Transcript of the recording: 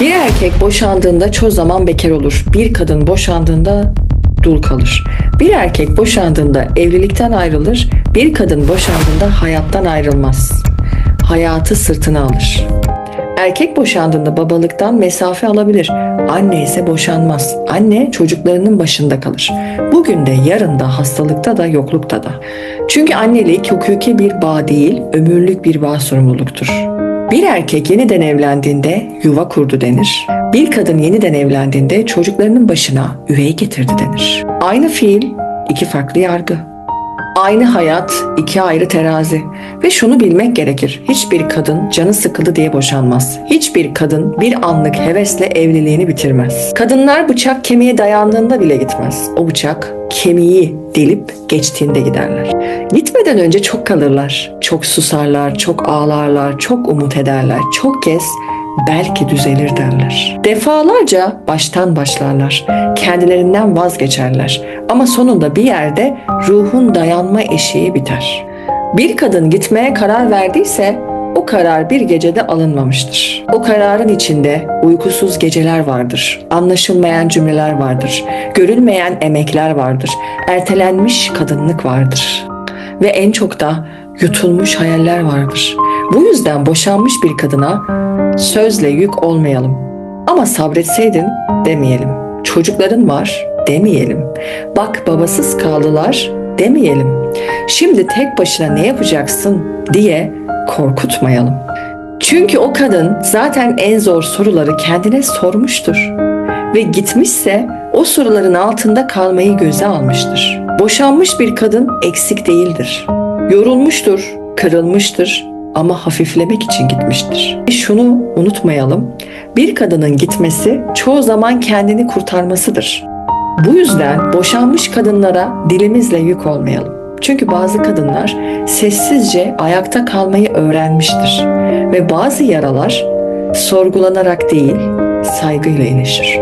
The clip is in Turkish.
Bir erkek boşandığında çoğu zaman bekar olur. Bir kadın boşandığında dul kalır. Bir erkek boşandığında evlilikten ayrılır. Bir kadın boşandığında hayattan ayrılmaz. Hayatı sırtına alır. Erkek boşandığında babalıktan mesafe alabilir. Anne ise boşanmaz. Anne çocuklarının başında kalır. Bugün de yarın da hastalıkta da yoklukta da. Çünkü annelik hukuki bir bağ değil, ömürlük bir bağ sorumluluktur. Bir erkek yeniden evlendiğinde yuva kurdu denir. Bir kadın yeniden evlendiğinde çocuklarının başına üvey getirdi denir. Aynı fiil, iki farklı yargı. Aynı hayat, iki ayrı terazi. Ve şunu bilmek gerekir. Hiçbir kadın canı sıkıldı diye boşanmaz. Hiçbir kadın bir anlık hevesle evliliğini bitirmez. Kadınlar bıçak kemiğe dayandığında bile gitmez. O bıçak kemiği delip geçtiğinde giderler. Gitmeden önce çok kalırlar. Çok susarlar, çok ağlarlar, çok umut ederler. Çok kez belki düzelir derler. Defalarca baştan başlarlar. Kendilerinden vazgeçerler. Ama sonunda bir yerde ruhun dayanma eşiği biter. Bir kadın gitmeye karar verdiyse o karar bir gecede alınmamıştır. O kararın içinde uykusuz geceler vardır, anlaşılmayan cümleler vardır, görülmeyen emekler vardır, ertelenmiş kadınlık vardır ve en çok da yutulmuş hayaller vardır. Bu yüzden boşanmış bir kadına sözle yük olmayalım. Ama sabretseydin demeyelim. Çocukların var demeyelim. Bak babasız kaldılar demeyelim. Şimdi tek başına ne yapacaksın diye korkutmayalım. Çünkü o kadın zaten en zor soruları kendine sormuştur ve gitmişse o soruların altında kalmayı göze almıştır. Boşanmış bir kadın eksik değildir. Yorulmuştur, kırılmıştır ama hafiflemek için gitmiştir. Ve şunu unutmayalım. Bir kadının gitmesi çoğu zaman kendini kurtarmasıdır. Bu yüzden boşanmış kadınlara dilimizle yük olmayalım. Çünkü bazı kadınlar sessizce ayakta kalmayı öğrenmiştir ve bazı yaralar sorgulanarak değil, saygıyla iyileşir.